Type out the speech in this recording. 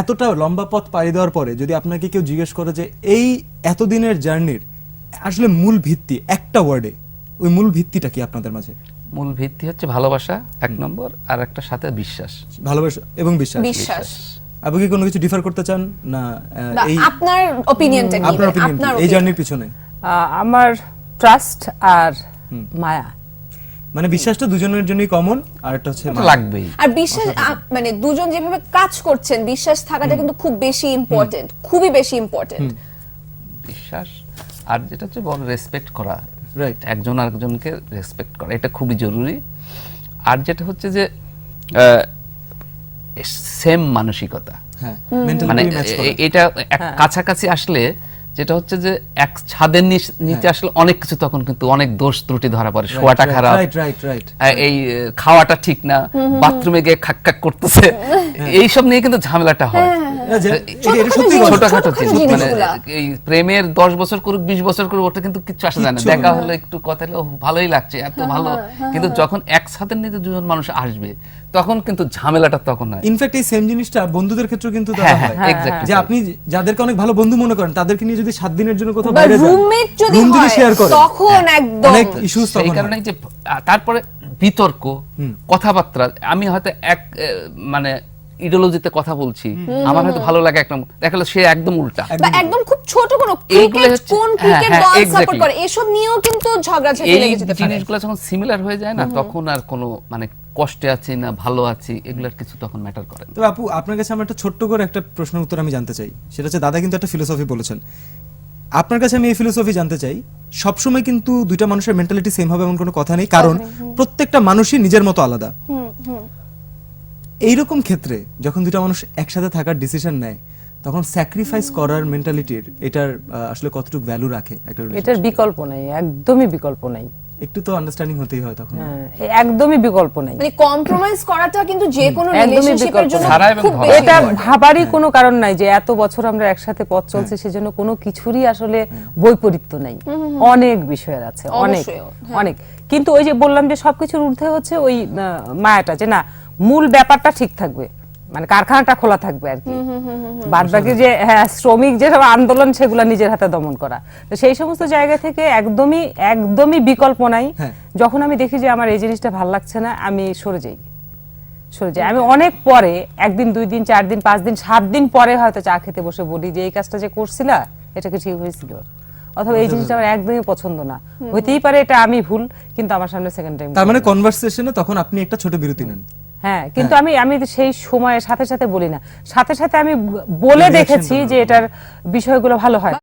এতটা লম্বা পথ পাড়ি দেওয়ার পরে যদি আপনাকে কেউ জিজ্ঞেস করে যে এই এতদিনের জার্নির আসলে মূল ভিত্তি একটা ওয়ার্ডে ওই মূল ভিত্তিটা কি আপনাদের মাঝে? মূল ভিত্তি হচ্ছে ভালোবাসা এক নম্বর আর একটা সাথে বিশ্বাস। ভালোবাসা এবং বিশ্বাস। বিশ্বাস। আপনি কি কোনো কিছু ডিফার করতে চান? না এই আপনার অপিনিয়নটা কি? আপনার এই জার্নির পিছনে। আহ, আমার ট্রাস্ট আর মায়া। মানে বিশ্বাসটা দুজনের জন্যই কমন আর একটা হচ্ছে লাগবেই। আর বিশ্বাস মানে দুজন যেভাবে কাজ করছেন বিশ্বাস থাকাটা কিন্তু খুব বেশি ইম্পর্টেন্ট খুবই বেশি ইম্পর্টেন্ট বিশ্বাস আর যেটা হচ্ছে বড় রেসপেক্ট করা। রাইট একজন আরেকজনকে রেসপেক্ট করা এটা খুবই জরুরি। আর যেটা হচ্ছে যে সেম মানসিকতা। হ্যাঁ মানে এটা এক কাছাকাছি আসলে যেটা হচ্ছে যে এক ছাদের নিচে আসলে অনেক কিছু তখন কিন্তু অনেক দোষ ত্রুটি ধরা পড়ে। শোয়াটা খারাপ। রাইট রাইট রাইট আহ, এই খাওয়াটা ঠিক না। বাথরুমে গিয়ে খাক খাক করতেছে। এইসব নিয়ে কিন্তু ঝামেলাটা হয়। এটা সত্যি কথা। ছোটখাটো জিনিস মানে এই প্রেমের দশ বছর করুক বিশ বছর করুক ওটা কিন্তু কিচ্ছু আসে যায় না দেখা। হলো একটু কথা হলো ভালোই লাগছে এত ভালো। কিন্তু যখন এক সাথে নিতে দুজন মানুষ আসবে তখন কিন্তু ঝামেলাটা তখন হয়। ইনফ্যাক্ট এই সেম জিনিসটা বন্ধুদের ক্ষেত্রেও কিন্তু দেওয়া হ্যাঁ, হ্যাঁ, হয় যে আপনি যাদেরকে অনেক ভালো বন্ধু মনে করেন তাদেরকে নিয়ে যদি সাত দিনের জন্য কোথাও বাইরে যান রুমমেট যদি হয় শেয়ার করেন তখন একদম। অনেক ইস্যুস সেই তখন কারণে যে তারপরে বিতর্ক কথাবার্তা আমি হয়তো এক আহ, মানে ইডিওলজিতে কথা বলছি আমার হয়তো ভালো লাগে একদম দেখা গেলো সে একদম উল্টা। বা একদম খুব ছোট কোনো ক্রিকেট কোন হ্যাঁ, ক্রিকেট হ্যাঁ, দল সাপোর্ট করে এসব নিয়েও কিন্তু ঝগড়া ঝাঁটি এই লেগে যেতে পারে। এই জিনিসগুলো যখন সিমিলার হয়ে যায় না তখন আর কোনো মানে কষ্টে আছি না ভালো আছি এগুলোর কিছু তখন ম্যাটার করে না। তবে আপু আপনার কাছে আমার একটা ছোট্ট করে একটা প্রশ্নের উত্তর আমি জানতে চাই। সেটা হচ্ছে দাদা কিন্তু একটা ফিলোসফি বলেছেন। আপনার কাছে আমি এই ফিলোসফি জানতে চাই সবসময় কিন্তু দুইটা মানুষের মেন্টালিটি সেম হবে এমন কোনো কথা নেই কারণ প্রত্যেকটা মানুষই নিজের মতো আলাদা। এইরকম ক্ষেত্রে যখন দুইটা মানুষ একসাথে থাকার ডিসিশন নেয় তখন স্যাক্রিফাইস করার মেন্টালিটির এটার আসলে কতটুকু ভ্যালু রাখে এটার বিকল্প নাই একদমই বিকল্প নাই। একটু তো আন্ডারস্ট্যান্ডিং হতেই হয় তখন। হ্যাঁ, একদমই বিকল্প নাই। মানে কম্প্রোমাইজ করাটা কিন্তু যে কোনো রিলেশনশিপের জন্য খুব এটা ভাবারই কোনো কারণ নাই যে এত বছর আমরা একসাথে পথ চলছে সেজন্য কোনো কিছুরই আসলে বৈপরীত্য নাই। অনেক বিষয়ের আছে অনেক হ্যাঁ। অনেক। কিন্তু ওই যে বললাম যে সবকিছুর ঊর্ধ্বে হচ্ছে ওই মায়াটা যে না মূল ব্যাপারটা ঠিক থাকবে। মানে কারখানাটা খোলা থাকবে আর কি। বাদ বাকি যে হ্যাঁ শ্রমিক যেসব আন্দোলন সেগুলো নিজের হাতে দমন করা। তো সেই সমস্ত জায়গা থেকে একদমই একদমই বিকল্প নাই। হ্যাঁ। যখন আমি দেখি যে আমার এই জিনিসটা ভালো লাগছে না আমি সরে যাই। সরে যাই। আমি অনেক পরে একদিন দুই দিন চার দিন পাঁচ দিন সাত দিন পরে হয়তো চা খেতে বসে বলি যে এই কাজটা যে করছিলা এটা কি ঠিক হয়েছিল? অথবা এই জিনিসটা আমার একদমই পছন্দ না। হইতেই পারে এটা আমি ভুল কিন্তু আমার সামনে সেকেন্ড টাইম তার মানে কনভারসেশনে তখন আপনি একটা ছোট বিরতি নেন। হ্যাঁ কিন্তু আমি আমি সেই সময়ের সাথে সাথে বলি না। সাথে সাথে আমি বলে দেখেছি যে এটার বিষয়গুলো ভালো হয়।